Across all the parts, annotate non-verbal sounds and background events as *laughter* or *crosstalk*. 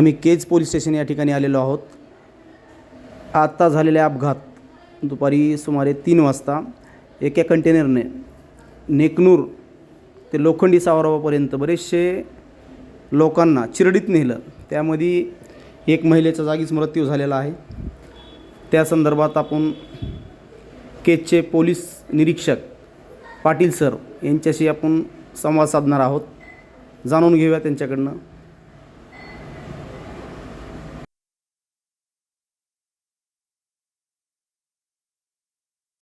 आम्ही Kaij police station या ठिकाणी आलेलो आहोत. आत्ता झालेला अपघात दुपारी सुमारे तीन वाजता एका कंटेनरने नेकनूर ते लोखंडी सावरावापर्यंत बरेचसे लोकांना चिरडीत नेलं. त्यामध्ये एक महिलेचा जागीच मृत्यू झालेला आहे. त्या संदर्भात आपण केजचे पोलीस निरीक्षक पाटील सर यांच्याशी आपण संवाद साधणार आहोत. जाणून घेऊया त्यांच्याकडनं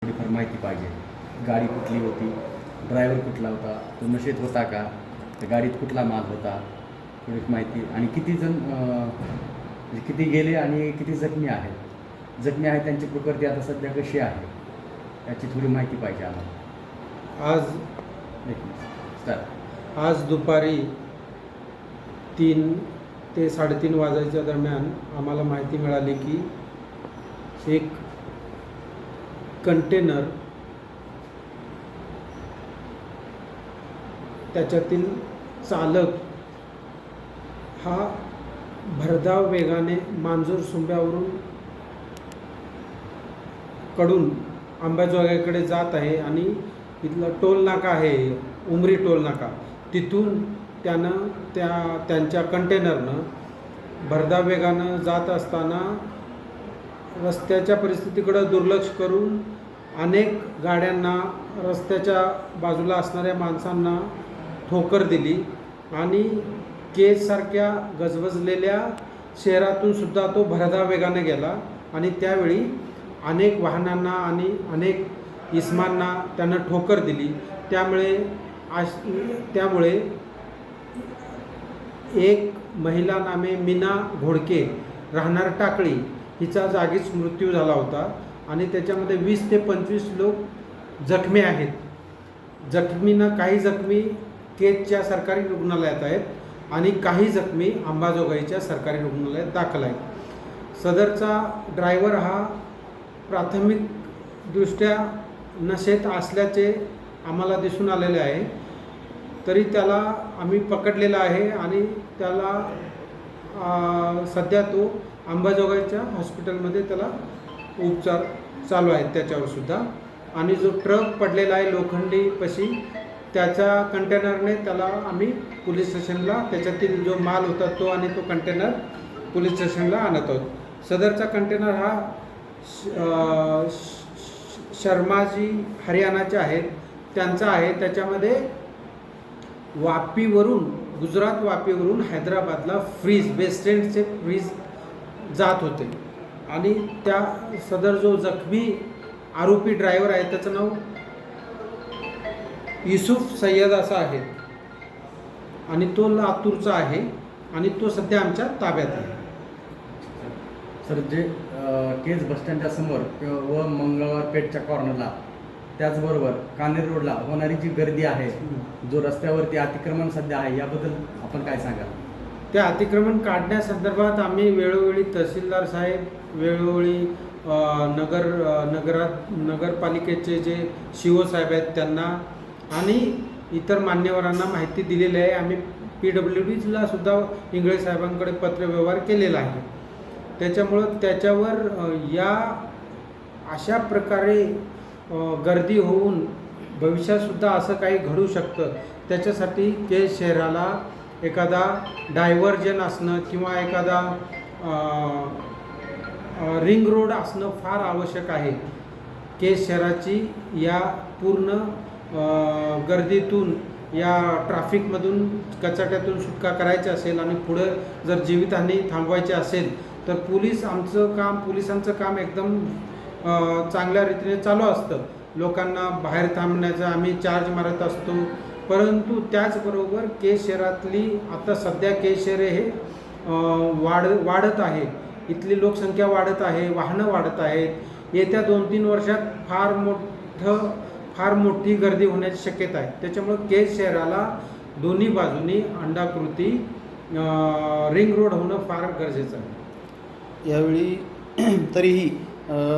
थोडीफार माहिती पाहिजे गाडी कुठली होती ड्रायव्हर कुठला होता? तो नशेत होता का? त्या गाडीत कुठला माल होता? थोडी माहिती. आणि किती जण म्हणजे किती गेले आणि किती जखमी आहेत? जखमी आहेत त्यांची प्रकृती आता सध्या कशी आहे? याची थोडी माहिती पाहिजे आम्हाला. आज एक आज दुपारी तीन ते साडेतीन वाजायच्या दरम्यान आम्हाला माहिती मिळाली की एक कंटेनर त्याच्यातील चालक हा भरधाव वेगाने मांजूर सुंब्यावरून कडून अंबाजोगाईकडे जात आहे आणि इथला टोल नाका आहे उमरी टोल नाका. तिथून त्यानं त्या त्यांच्या कंटेनरनं भरधाव वेगानं जात असताना रस्त्याच्या परिस्थितीकडं दुर्लक्ष करून अनेक गाड्यांना रस्त्याच्या बाजूला असणाऱ्या माणसांना ठोकर दिली आणि केजसारख्या गजबजलेल्या शहरातून सुद्धा तो भरधाव वेगाने गेला आणि त्यावेळी अनेक वाहनांना आणि अनेक इस्मांना त्यानं ठोकर दिली. त्यामुळे आश त्यामुळे एक महिला नामे मीना घोडके राहणार टाकळी हिचा जागीच मृत्यू झाला होता आणि त्याच्यामध्ये वीस ते पंचवीस लोक जखमी आहेत. जखमींना काही जखमी केजच्या सरकारी रुग्णालयात आहेत आणि काही जखमी अंबाजोगाईच्या सरकारी रुग्णालयात दाखल आहेत. सदरचा ड्रायव्हर हा प्राथमिकदृष्ट्या नशेत असल्याचे आम्हाला दिसून आलेले आहे. तरी त्याला आम्ही पकडलेला आहे आणि त्याला सध्या तो अंबाजोगाईच्या हॉस्पिटलमध्ये त्याला उपचार चालू आहेत त्याच्यावर सुद्धा. आणि जो ट्रक पडलेला आहे लोखंडी पशी त्याच्या कंटेनरने त्याला आम्ही पोलीस स्टेशनला त्याच्यातील जो माल होता तो आणि तो कंटेनर पोलीस स्टेशनला आणत आहोत. सदरचा कंटेनर हा श- शर्माजी हरियाणाचे आहेत. त्यांचा आहे. त्याच्यामध्ये वापीवरून गुजरात वापीवरून हैदराबादला फ्रीज बेस्टेंडचे फ्रीज जात होते. आणि त्या सदर जो जखमी आरोपी ड्रायव्हर आहे त्याचं नाव युसुफ सय्यद असं आहे. आणि तो लातूरचा आहे आणि तो सध्या आमच्या ताब्यात आहे. सर जे अं, केज बसस्टँडच्या समोर किंवा व मंगळवार पेठच्या कॉर्नरला त्याचबरोबर कानेर रोडला होणारी जी गर्दी आहे जो रस्त्यावरती अतिक्रमण सध्या आहे याबद्दल आपण काय सांगाल? ते अतिक्रमण काढण्यासंदर्भात आम्ही वेळोवेळी तहसीलदार साहेब वेळोवेळी अ, नगर अ, नगरात नगरपालिकेचे जे शिओ साहेब आहेत त्यांना आणि इतर मान्यवरांना माहिती दिलेली आहे. आम्ही पी डब्ल्यू डीला सुद्धा इंगळे साहेबांकडे पत्रव्यवहार केलेला आहे. त्याच्यामुळं त्याच्यावर या अशा प्रकारे गर्दी होऊन भविष्यातसुद्धा असं काही घडू शकतं. त्याच्यासाठी के शहराला एखादा डायव्हर्जन असणं किंवा एखादा रिंग रोड असणं फार आवश्यक आहे. केज शहराची या पूर्ण गर्दीतून या ट्रॅफिकमधून कचाट्यातून सुटका करायची असेल आणि पुढं जर जीवितहानी थांबवायची असेल तर पोलीस आमचं काम पोलिसांचं काम एकदम चांगल्या रीतीने चालू असतं. लोकांना बाहेर थांबण्याचा आम्ही चार्ज मारत असतो. परंतु त्याचबरोबर केस शहरातली आता सध्या केस शहरे हे वाढ वाढत आहे इथली लोकसंख्या वाढत आहे वाहनं वाढत आहेत. येत्या दोन तीन वर्षात फार मोठं फार मोठी गर्दी होण्याची शक्यता आहे. त्याच्यामुळं केज शहराला दोन्ही बाजूनी अंडाकृती रिंग रोड होणं फार गरजेचं आहे. यावेळी *clears throat* तरीही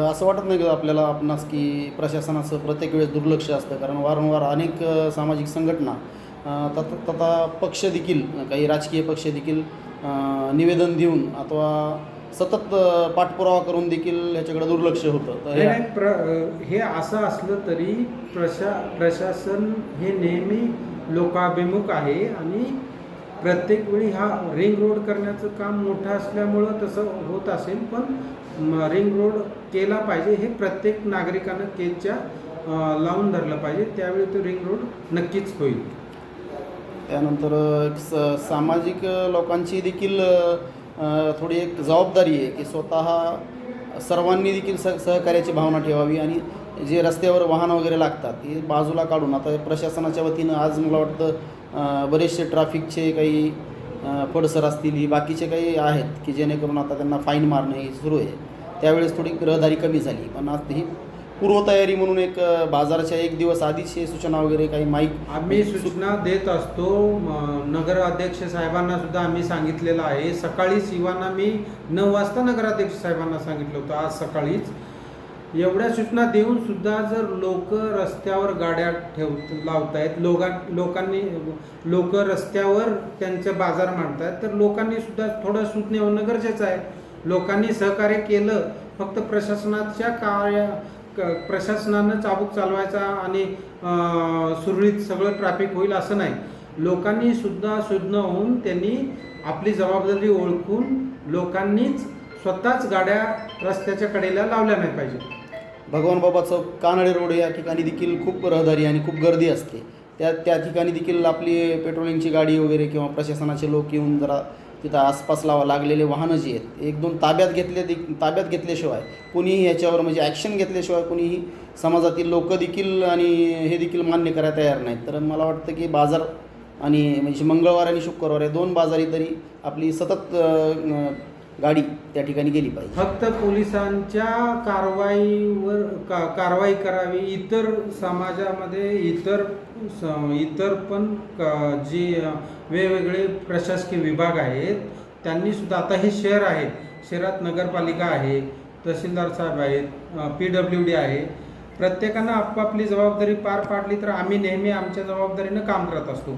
असं वाटत नाही का आपल्याला आपणास की प्रशासनाचं प्रत्येक वेळेस दुर्लक्ष असतं? कारण वारंवार अनेक सामाजिक संघटना तत तथा पक्ष देखील काही राजकीय पक्ष देखील निवेदन देऊन अथवा सतत पाठपुरावा करून देखील ह्याच्याकडे दुर्लक्ष होतं. तर नाही, प्र हे असं असलं तरी प्रशा प्रशासन हे नेहमी लोकाभिमुख आहे आणि प्रत्येक वेळी हा रिंग रोड करण्याचं काम मोठं असल्यामुळं तसं होत असेल पण म, रिंग रोड केला पाहिजे हे प्रत्येक नागरिकानं केजच्या अं, लावून धरलं पाहिजे. त्यावेळी तो रिंग रोड नक्कीच होईल. त्यानंतर अ, स सामाजिक अ, लोकांची देखील अ, थोडी एक जबाबदारी आहे की स्वतः सर्वांनी देखील सह सहकार्याची भावना ठेवावी आणि जे रस्त्यावर वाहनं वगैरे लागतात ते बाजूला काढून. आता प्रशासनाच्या वतीनं आज मला वाटतं बरेचसे ट्रॅफिकचे काही पडसर असतील ही बाकीचे काही आहेत की जेणेकरून आता त्यांना फाईन मारणे हे सुरू आहे. त्यावेळेस थोडी रहदारी कमी झाली. पण आज ही पूर्वतयारी म्हणून एक बाजाराच्या एक दिवस आधीच हे सूचना वगैरे काही माईक आम्ही सूचना देत असतो नगराध्यक्ष नगर अध्यक्ष साहेबांना सुद्धा आम्ही सांगितलेलं आहे. सकाळी शिवांना मी नऊ वाजता नगराध्यक्ष साहेबांना सांगितलं होतं आज सकाळीच. एवढ्या सूचना देऊन सुद्धा जर लोक रस्त्यावर गाड्या ठेव लावतायत लोका लोकांनी लोक रस्त्यावर त्यांचे बाजार मांडतायत तर लोकांनी सुद्धा थोडं सूचने होणं गरजेचं आहे. लोकांनी सहकार्य केलं फक्त प्रशासनाच्या कार्य क- प्रशासनानं चाबूक चालवायचा आणि सुरळीत सगळं ट्रॅफिक होईल असं नाही. लोकांनी सुद्धा सुज्ञ होऊन त्यांनी आपली जबाबदारी ओळखून लोकांनीच स्वतःच गाड्या रस्त्याच्या कडेला लावल्या नाही पाहिजे. भगवान बाबाचं कानडे रोड या ठिकाणी देखील खूप रहदारी आणि खूप गर्दी असते. त्या त्या ठिकाणी देखील आपली पेट्रोलिंगची गाडी वगैरे किंवा प्रशासनाचे लोक येऊन जरा तिथं आसपास लावा लागलेले वाहनं जी आहेत एक दोन ताब्यात घेतले दे- ताब्यात घेतल्याशिवाय कोणीही याच्यावर म्हणजे ॲक्शन घेतल्याशिवाय कुणीही समाजातील लोक देखील आणि हे देखील मान्य करायला तयार नाहीत. तर मला वाटतं की बाजार आणि म्हणजे मंगळवार आणि शुक्रवार हे दोन बाजारी तरी आपली सतत गाडी त्या ठिकाणी गेली पाहिजे. फक्त पोलिसांच्या कारवाईवर का कारवाई करावी इतर समाजामध्ये इतर स- इतर पण क- जी वेगवेगळे प्रशासकीय विभाग आहेत त्यांनी सुद्धा आता हे शहर आहे शहरात नगरपालिका आहे तहसीलदार साहेब आहेत पी डब्ल्यू डी आहे. प्रत्येकानं आपापली जबाबदारी पार पाडली तर आम्ही नेहमी आमच्या जबाबदारीनं काम करत असतो.